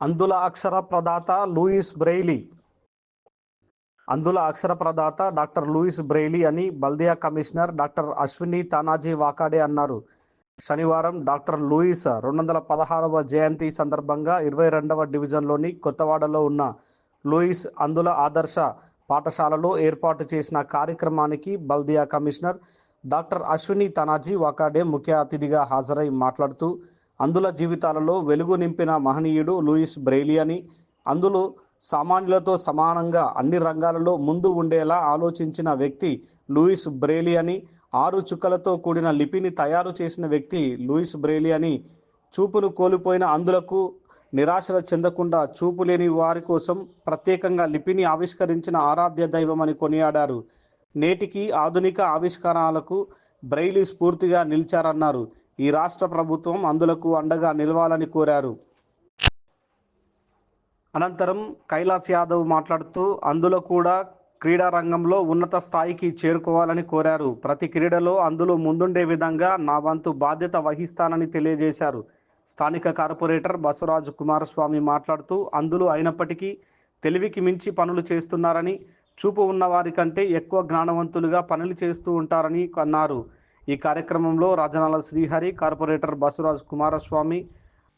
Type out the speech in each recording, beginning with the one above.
అందుల అక్షర ప్రదాత Louis Braille. అందుల అక్షర ప్రదాత డాక్టర్ లూయిస్ బ్రెయిలీ అని బల్దియా కమిషనర్ డాక్టర్ అశ్విని తానాజీ వాకాడే అన్నారు. శనివారం డాక్టర్ లూయిస్ రెండు వందల పదహారవ జయంతి సందర్భంగా ఇరవై రెండవ డివిజన్లోని కొత్తవాడలో ఉన్న లూయిస్ అందుల ఆదర్శ పాఠశాలలో ఏర్పాటు చేసిన కార్యక్రమానికి బల్దియా కమిషనర్ డాక్టర్ అశ్విని తనాజీ వాకాడే ముఖ్య అతిథిగా హాజరై మాట్లాడుతూ అందుల జీవితాలలో వెలుగు నింపిన మహనీయుడు లూయిస్ బ్రెయిలీ అని. అందులో సామాన్యులతో సమానంగా అన్ని రంగాలలో ముందు ఉండేలా ఆలోచించిన వ్యక్తి లూయిస్ బ్రెయిలీ అని. ఆరు చుక్కలతో కూడిన లిపిని తయారు చేసిన వ్యక్తి లూయిస్ బ్రెయిలీ అని. చూపును కోల్పోయిన అందులకు నిరాశ చెందకుండా చూపు లేని వారి కోసం ప్రత్యేకంగా లిపిని ఆవిష్కరించిన ఆరాధ్య దైవం అని కొనియాడారు. నేటికి ఆధునిక ఆవిష్కరణలకు బ్రెయిలీ స్ఫూర్తిగా నిలిచారన్నారు. ఈ రాష్ట్ర ప్రభుత్వం అందులకు అండగా నిలవాలని కోరారు. అనంతరం కైలాస్ యాదవ్ మాట్లాడుతూ అందులో కూడా క్రీడా రంగంలో ఉన్నత స్థాయికి చేరుకోవాలని కోరారు. ప్రతి క్రీడలో అందులో ముందుండే విధంగా నా వంతు బాధ్యత వహిస్తానని తెలియజేశారు. స్థానిక కార్పొరేటర్ బసవరాజు కుమారస్వామి మాట్లాడుతూ అందులో అయినప్పటికీ తెలివికి మించి పనులు చేస్తున్నారని చూపు ఉన్నవారి కంటే ఎక్కువ జ్ఞానవంతులుగా పనులు చేస్తూ ఉంటారని అన్నారు. ఈ కార్యక్రమంలో రాజనాల శ్రీహరి కార్పొరేటర్ బసురాజ్ కుమారస్వామి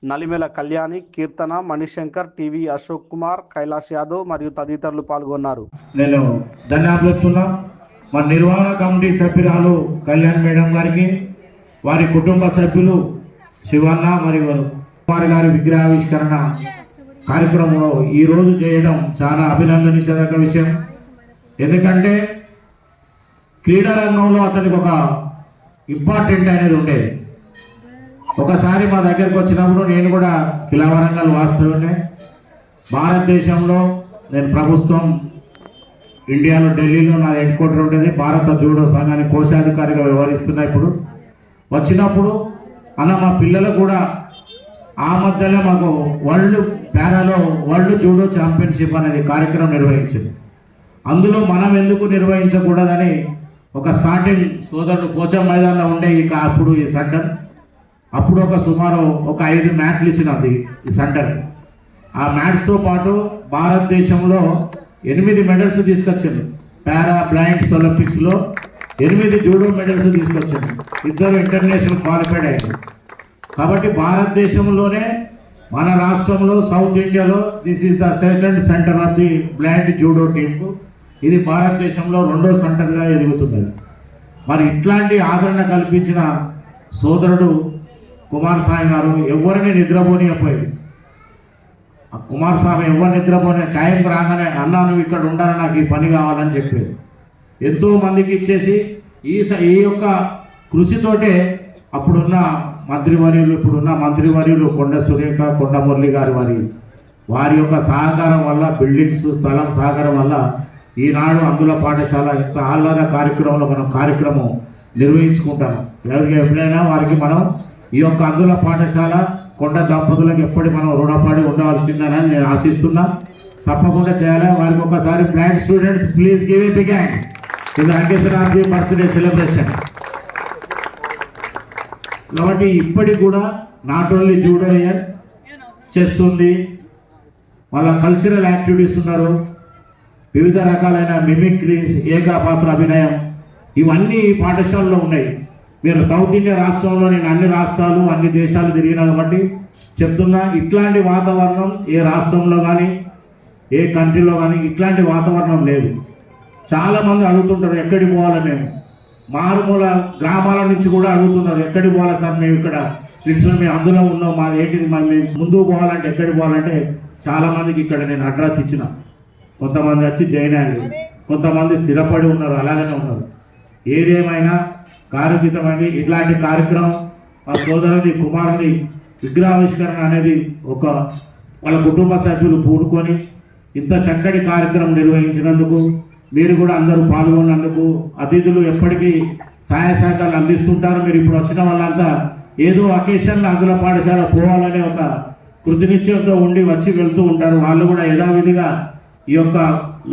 నలిమెల కళ్యాణి కీర్తన మణిశంకర్ టీవీ అశోక్ కుమార్ కైలాష్ యాదవ్ మరియు తదితరులు పాల్గొన్నారు. నేను ధన్యవాదాలు చెప్తున్నా. మా నిర్వహణ కమిటీ సభ్యురాలు కళ్యాణ్ మేడం గారికి వారి కుటుంబ సభ్యులు శివన్న మరియు కుమార్ గారి విగ్రహావిష్కరణ కార్యక్రమంలో ఈరోజు చేయడం చాలా అభినందనించదగ్గ విషయం. ఎందుకంటే క్రీడా రంగంలో అతనికి ఒక ఇంపార్టెంట్ అనేది ఉండేది. ఒకసారి మా దగ్గరకు వచ్చినప్పుడు నేను కూడా కిలావరంగల్ వాస్తవునే భారతదేశంలో నేను ప్రభుత్వం ఇండియాలో ఢిల్లీలో నా హెడ్ క్వార్టర్ ఉండేది. భారత జూడో సంఘాన్ని కోశాధికారిగా వ్యవహరిస్తున్నా ఇప్పుడు. వచ్చినప్పుడు అన్న మా పిల్లలు కూడా ఆ మధ్యలో మాకు వరల్డ్ పేరాలో వరల్డ్ జూడో ఛాంపియన్షిప్ అనేది కార్యక్రమం నిర్వహించింది అందులో మనం ఎందుకు నిర్వహించకూడదని ఒక స్టార్టింగ్ సోదరుడు పోచం మైదానంలో ఉండే ఇక అప్పుడు ఈ సెంటర్. అప్పుడు ఒక సుమారు ఒక ఐదు మ్యాట్లు ఇచ్చినది ఈ సెంటర్. ఆ మ్యాట్స్తో పాటు భారతదేశంలో ఎనిమిది మెడల్స్ తీసుకొచ్చింది పారా బ్లైండ్స్ ఒలింపిక్స్లో ఎనిమిది జూడో మెడల్స్ తీసుకొచ్చింది ఇద్దరు ఇంటర్నేషనల్ క్వాలిఫైడ్ అయ్యారు కాబట్టి భారతదేశంలోనే మన రాష్ట్రంలో సౌత్ ఇండియాలో this is the second centre of the blind judo టీంకు ఇది భారతదేశంలో రెండో సెంటర్గా ఎదుగుతున్నది. మరి ఇట్లాంటి ఆదరణ కల్పించిన సోదరుడు కుమార్ సాయి గారు ఎవరిని నిద్రపోనియపోయేది ఆ కుమార్ స్వామి ఎవరు నిద్రపోనే టైం రాగానే అన్నా నువ్వు ఇక్కడ ఉండాలి నాకు ఈ పని కావాలని చెప్పేది. ఎంతో మందికి ఇచ్చేసి ఈ స- ఈ యొక్క కృషితోటే అప్పుడున్న మంత్రివర్యులు ఇప్పుడున్న మంత్రివర్యులు కొండ సురేఖ కొండ మురళి గారి వారి వారి యొక్క సహకారం వల్ల బిల్డింగ్స్ స్థలం సహకారం వల్ల ఈనాడు అందుల పాఠశాల ఇంత ఆహ్లాద కార్యక్రమంలో మనం కార్యక్రమం నిర్వహించుకుంటాం పిల్లలకి ఎప్పుడైనా వారికి మనం ఈ యొక్క అందుల పాఠశాల కొండ దంపతులకు ఎప్పటి మనం రుణపడి ఉండవలసిందని నేను ఆశిస్తున్నా. తప్పకుండా చేయాలి? వారికి ఒకసారి blind students please give it gang ఇది అకేషన్ బర్త్డే సెలబ్రేషన్. కాబట్టి ఇప్పటికి కూడా నాట్ ఓన్లీ జూడో అయ్యర్ చెస్ ఉంది వాళ్ళ కల్చరల్ యాక్టివిటీస్ ఉన్నారు. వివిధ రకాలైన మిమిక్రీ ఏకాపాత్ర అభినయం ఇవన్నీ పాఠశాలలో ఉన్నాయి. మీరు సౌత్ ఇండియా రాష్ట్రంలో నేను అన్ని రాష్ట్రాలు అన్ని దేశాలు తిరిగినా కాబట్టి చెప్తున్నా ఇట్లాంటి వాతావరణం ఏ రాష్ట్రంలో కానీ ఏ కంట్రీలో కానీ ఇట్లాంటి వాతావరణం లేదు. చాలామంది అడుగుతుంటారు ఎక్కడికి పోవాలి మేము? మారుమూల గ్రామాల నుంచి కూడా అడుగుతున్నారు ఎక్కడికి పోవాలి సార్ మేము ఇక్కడ? ఫ్రెండ్స్ మేము అందులో ఉన్నాం మాది ఏంటిది మళ్ళీ మేము ముందుకు పోవాలంటే ఎక్కడికి పోవాలంటే చాలామందికి ఇక్కడ నేను అడ్రస్ ఇచ్చిన. కొంతమంది వచ్చి జాయిన్ అయ్యారు. కొంతమంది స్థిరపడి ఉన్నారు అలాగనే ఉన్నారు. ఏదేమైనా కారుకితమైనది ఇట్లాంటి కార్యక్రమం మా సోదరుది కుమారుది విగ్రహావిష్కరణ అనేది ఒక వాళ్ళ కుటుంబ సభ్యులు పూనుకొని ఇంత చక్కటి కార్యక్రమం నిర్వహించినందుకు మీరు కూడా అందరూ పాల్గొన్నందుకు అతిథులు ఎప్పటికీ సహాయ సహకారాలు అందిస్తుంటారు. మీరు ఇప్పుడు వచ్చిన వాళ్ళంతా ఏదో అకేషన్లో అందుల పాఠశాల పోవాలనే ఒక కృతనిశ్చయంతో ఉండి వచ్చి వెళ్తూ ఉంటారు. వాళ్ళు కూడా యథావిధిగా ఈ యొక్క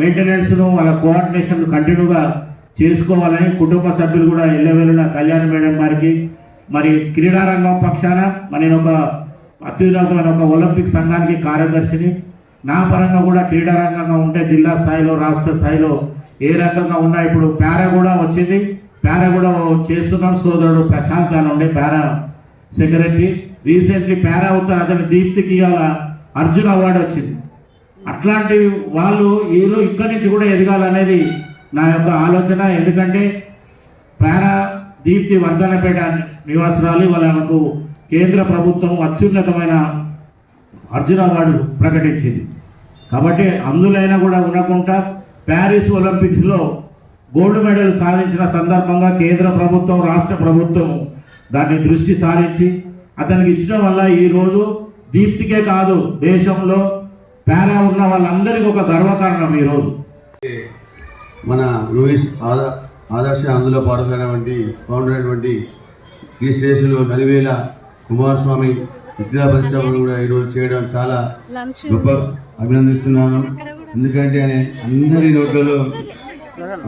మెయింటెనెన్స్ను వాళ్ళ కోఆర్డినేషన్ కంటిన్యూగా చేసుకోవాలని కుటుంబ సభ్యులు కూడా ఎల్లవెల్లున కళ్యాణ్ మేడం గారికి మరి క్రీడారంగం పక్షాన మరి నేను ఒక అత్యున్నతమైన ఒక ఒలింపిక్ సంఘానికి కార్యదర్శిని. నా పరంగా కూడా క్రీడారంగంగా ఉంటే జిల్లా స్థాయిలో రాష్ట్ర స్థాయిలో ఏ రకంగా ఉన్నా ఇప్పుడు పేర కూడా వచ్చింది. పేర కూడా చేస్తున్నాడు సోదరుడు ప్రశాంత్ అని ఉండే పేర సెక్రటరీ. రీసెంట్లీ పేర అవుతున్న అతని దీప్తికి ఇవాళ అర్జున్ అవార్డు వచ్చింది. అట్లాంటి వాళ్ళు ఏదో ఇక్కడి నుంచి కూడా ఎదగాలనేది నా యొక్క ఆలోచన. ఎందుకంటే పారా దీప్తి వర్ధనపేట నివాసురాలు వాళ్ళకు కేంద్ర ప్రభుత్వం అత్యున్నతమైన అర్జున అవార్డు ప్రకటించింది. కాబట్టి అందులైనా కూడా ఉండకుండా ప్యారిస్ ఒలింపిక్స్లో గోల్డ్ మెడల్ సాధించిన సందర్భంగా కేంద్ర ప్రభుత్వం రాష్ట్ర ప్రభుత్వం దాన్ని దృష్టి సారించి అతనికి ఇచ్చడం వల్ల ఈరోజు దీప్తికే కాదు దేశంలో పారా ఉన్న వాళ్ళందరికీ ఒక గర్వకారణం ఈరోజు మన లూయిస్ ఆద ఆదర్శ అందులో పాడుతున్నటువంటి ఫౌండర్ అయినటువంటి ఈ స్టేషన్లో నలివేల కుమారస్వామి విద్యా ప్రతిష్టాపన కూడా ఈరోజు చేయడం చాలా గొప్ప అభినందిస్తున్నాను. ఎందుకంటే ఆయన అందరి నోట్లలో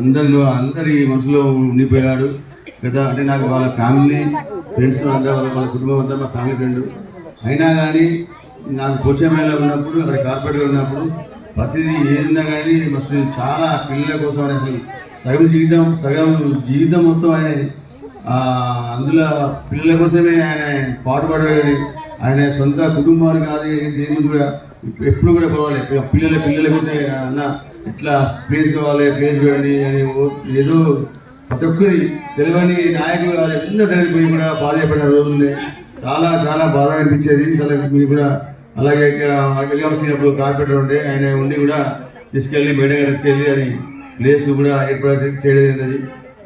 అందరిలో అందరి మనసులో ఉండిపోయాడు. కదా అంటే నాకు వాళ్ళ ఫ్యామిలీ ఫ్రెండ్స్ అందరూ వాళ్ళ వాళ్ళ కుటుంబం అంతా మా ఫ్యామిలీ ఫ్రెండ్. అయినా కానీ నాకు పోచమేళ ఉన్నప్పుడు అక్కడ కార్పొరేట్గా ఉన్నప్పుడు ప్రతిదీ ఏదున్నా కానీ మస్తు చాలా పిల్లల కోసం ఆయన అసలు సగం జీవితం సగం జీవితం మొత్తం ఆయన అందులో పిల్లల కోసమే ఆయన పాటుపడాడు ఆయన సొంత కుటుంబాన్ని కాదు దేని గురించి కూడా ఎప్పుడు కూడా పర్వాలేదు పిల్లల పిల్లల కోసమే అన్న ఇట్లా స్పేస్ కావాలి ప్లేస్ పెడండి అని ఓ- ఏదో ప్రతి ఒక్కరి తెలియని నాయకులు కాదు ఎంత పోయి కూడా బాధపడిన రోజులు ఉన్నాయి. చాలా చాలా బాధ అనిపించేది. చాలా మీరు కూడా అలాగే ఇక్కడ వెళ్ళాల్సినప్పుడు కార్పొరేటర్ ఉండే ఆయన ఉండి కూడా తీసుకెళ్ళి మేడగా తీసుకెళ్ళి అది ప్లేస్ కూడా ఏర్పాటు చేయడం జరిగినది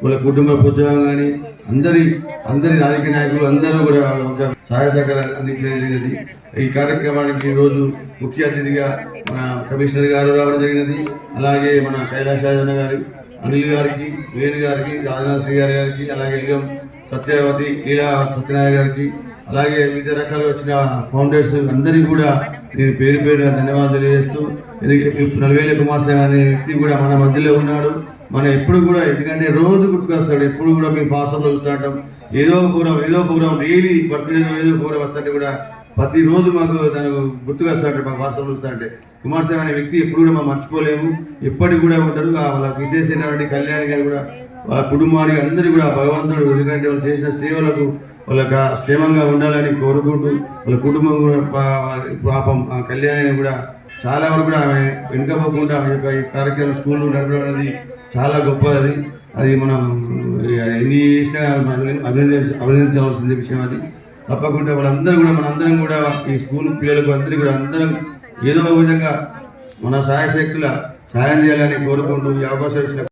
వాళ్ళ కుటుంబ ప్రోత్సాహం కానీ అందరి అందరి రాజకీయ నాయకులు అందరూ కూడా ఒక సహాయ సహకారాలు అందించడం జరిగినది. ఈ కార్యక్రమానికి ఈరోజు రోజు ముఖ్య అతిథిగా మన కమిషనర్ గారు రావడం జరిగినది. అలాగే మన కైలాసాధన గారు అనిల్ గారికి వేణు గారికి రాజనాథ్ సింగ్ గారి గారికి అలాగే ఇల్లం సత్యవతి లీలా సత్యనారాయణ గారికి అలాగే వివిధ రకాలుగా వచ్చిన ఫౌండేషన్ అందరికీ కూడా నేను పేరు పేరు ధన్యవాదాలు తెలియజేస్తూ ఎందుకంటే నలవేల కుమార్ అనే వ్యక్తి కూడా మన మధ్యలో ఉన్నాడు. మనం ఎప్పుడు కూడా ఎందుకంటే రోజు గుర్తుకొస్తాడు ఎప్పుడు కూడా మేము ఫాస్ట్లో చూస్తుంటాం ఏదో ఒక ప్రోగ్రామ్ ఏదో ప్రోగ్రామ్ డైలీ బర్త్డే ఏదో ప్రోగ్రామ్ వస్తుంటే కూడా ప్రతిరోజు మాకు తనకు గుర్తుకొస్తాడు మాకు వాట్సాప్ చూస్తుంటే కుమార్ అనే వ్యక్తి ఎప్పుడు కూడా మనం మర్చిపోలేము. ఎప్పటికి కూడా ఉంటాడు వాళ్ళ విశేషమైనటువంటి కళ్యాణ్ గారు కూడా వాళ్ళ కుటుంబానికి అందరికీ కూడా భగవంతుడు ఎందుకంటే వాళ్ళు చేసిన సేవలకు వాళ్ళకి క్షేమంగా ఉండాలని కోరుకుంటూ వాళ్ళ కుటుంబం కూడా పా- పాపం ఆ కళ్యాణిని కూడా చాలా వరకు కూడా ఆమె వెనుకపోకుండా ఆమె యొక్క ఈ కార్యక్రమం స్కూల్ నడపడం అనేది చాలా గొప్పది. అది మనం ఎన్ని చేసినా అభినందించ అభినందించవలసింది విషయం అది. తప్పకుండా వాళ్ళందరూ కూడా మనందరం కూడా ఈ స్కూల్ పిల్లలకు అందరికీ కూడా అందరం ఏదో ఒక విధంగా మన సాయశక్తుల సాయం చేయాలని కోరుకుంటూ ఈ అవకాశం ఇచ్చిన